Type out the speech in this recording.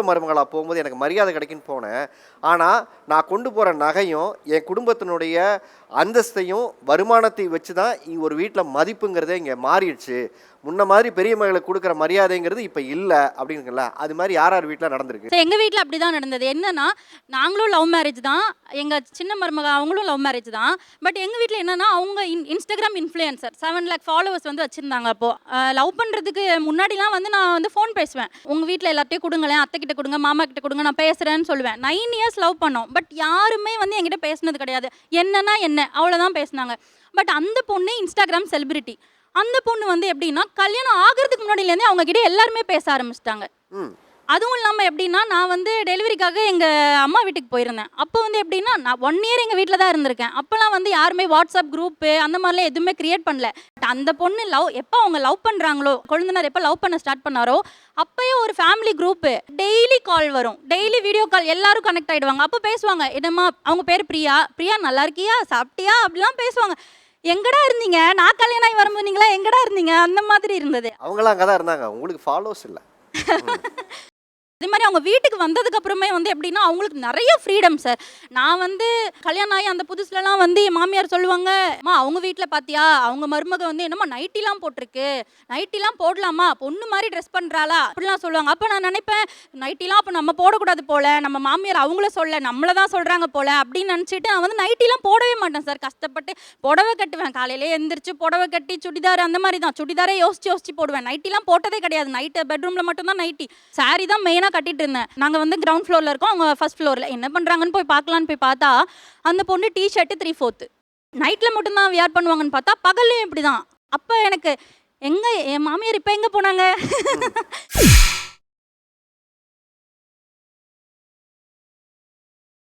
மூத்த மருமகளாக போகும்போது எனக்கு மரியாதை கிடைக்குன்னு போனேன். ஆனால் நான் கொண்டு போகிற நகையும் என் குடும்பத்தினுடைய அந்தஸ்தையும் வருமானத்தை வச்சு தான் ஒரு வீட்டில் மதிப்புங்கிறதே இங்கே மாறிடுச்சு. முன்ன மாதிரி பெரிய மகளுக்கு கொடுக்குற மரியாதைங்கிறது இப்போ இல்லை அப்படிங்கல அது மாதிரி யார் யார் வீட்டில் நடந்திருக்கு? எங்கள் வீட்டில் அப்படி தான் நடந்தது. என்னன்னா நாங்களும் லவ் மேரேஜ் தான். எங்கள் சின்ன மருமக அவங்களும் லவ் மேரேஜ் தான். பட் எங்கள் வீட்டில் என்னன்னா அவங்க in Instagram influencer seven lakh followers வந்து வச்சுருந்தாங்க அப்போது லவ் பண்ணுறதுக்கு முன்னாடிலாம் வந்து நான் வந்து ஃபோன் பேசுவேன். உங்கள் வீட்டில் எல்லாத்தையும் கொடுங்களேன் அத்தை கிட்ட கொடுங்க மாமா கிட்ட கொடுங்க நான் பேசுகிறேன்னு சொல்லுவேன். நைன் இயர்ஸ் லவ் பண்ணோம். பட் யாருமே வந்து என்கிட்ட பேசினது கிடையாது. என்னன்னா என்ன? அவ்வளோதான் பேசுனாங்க. பட் அந்த பொண்ணு இன்ஸ்டாகிராம் செலிபிரிட்டி அந்த பொண்ணு வந்து எப்படின்னா கல்யாணம் ஆகிறதுக்கு முன்னாடிலேருந்தே அவங்க கிட்ட எல்லாருமே பேச ஆரம்பிச்சிட்டாங்க. அதுவும் இல்லாமல் எப்படின்னா நான் வந்து டெலிவரிக்காக எங்கள் அம்மா வீட்டுக்கு போயிருந்தேன். அப்போ வந்து எப்படின்னா நான் ஒன் இயர் எங்கள் வீட்டில் தான் இருந்திருக்கேன். அப்போலாம் வந்து யாருமே வாட்ஸ்அப் குரூப்பு அந்த மாதிரிலாம் எதுவுமே கிரியேட் பண்ணல. அந்த பொண்ணு லவ் எப்போ அவங்க லவ் பண்ணுறாங்களோ கொழுந்தனார் எப்போ லவ் பண்ண ஸ்டார்ட் பண்ணாரோ அப்பயே ஒரு ஃபேமிலி குரூப்பு டெய்லி கால் வரும். டெய்லி வீடியோ கால் எல்லாரும் கனெக்ட் ஆகிடுவாங்க அப்போ பேசுவாங்க என்னம்மா அவங்க பேர் பிரியா? பிரியா நல்லா இருக்கியா? சாப்பிட்டியா? அப்படிலாம் பேசுவாங்க. எங்கடா இருந்தீங்க? நான் கல்யாணம் ஆகி வரும்போது நீங்களா எங்கடா இருந்தீங்க? அந்த மாதிரி இருந்தது. அவங்களாம் அங்கே தான் இருந்தாங்க. உங்களுக்கு ஃபாலோஸ் இல்லை. அவங்க வீட்டுக்கு வந்ததுக்கு அப்புறமே வந்து எப்படின்னா அவங்களுக்கு நிறைய ஃப்ரீடம் சார் நான் வந்து கல்யாணம் ஆகி அந்த புதுசுலலாம் வந்து என் மாமியார் சொல்லுவாங்க அம்மா அவங்க வீட்டில் பார்த்தியா அவங்க மருமக வந்து என்னம்மா நைட்டிலாம் போட்டிருக்கு? நைட்டிலாம் போடலாமா? பொண்ணு மாதிரி ட்ரெஸ் பண்ணுறாளா அப்படிலாம் சொல்லுவாங்க. அப்போ நான் நினைப்பேன் நைட்டிலாம் அப்போ நம்ம போடக்கூடாது போல. நம்ம மாமியார் அவங்கள சொல்ல நம்மளை தான் சொல்கிறாங்க போல. அப்படின்னு நினச்சிட்டு நான் வந்து நைட்டிலாம் போடவே மாட்டேன் சார் கஷ்டப்பட்டு புடவை கட்டுவேன். காலையிலே எந்திரிச்சு புடவை கட்டி சுடிதார் அந்த மாதிரி தான். சுடிதாரே யோசிச்சு யோசிச்சு போடுவேன். நைட்டிலாம் போட்டதே கிடையாது. நைட்டு பெட்ரூமில் மட்டும்தான் நைட்டி சாரி தான் மெயினாக கட்டிட்டு இருந்தேன் நாங்கள் வந்து கிரவுண்ட் ஃப்ளோரில் இருக்கோம். அவங்க ஃபர்ஸ்ட் ஃப்ளோரில் என்ன பண்ணுறாங்கன்னு போய் பார்க்கலான்னு போய் பார்த்தா அந்த பொண்ணு டி ஷர்ட்டு த்ரீ ஃபோர்த்து நைட்டில் மட்டும்தான் வியர் பண்ணுவாங்கன்னு பார்த்தா பகல்லையும் இப்படி தான் அப்போ எனக்கு எங்கே என் மாமியார் இப்போ எங்கே போனாங்க?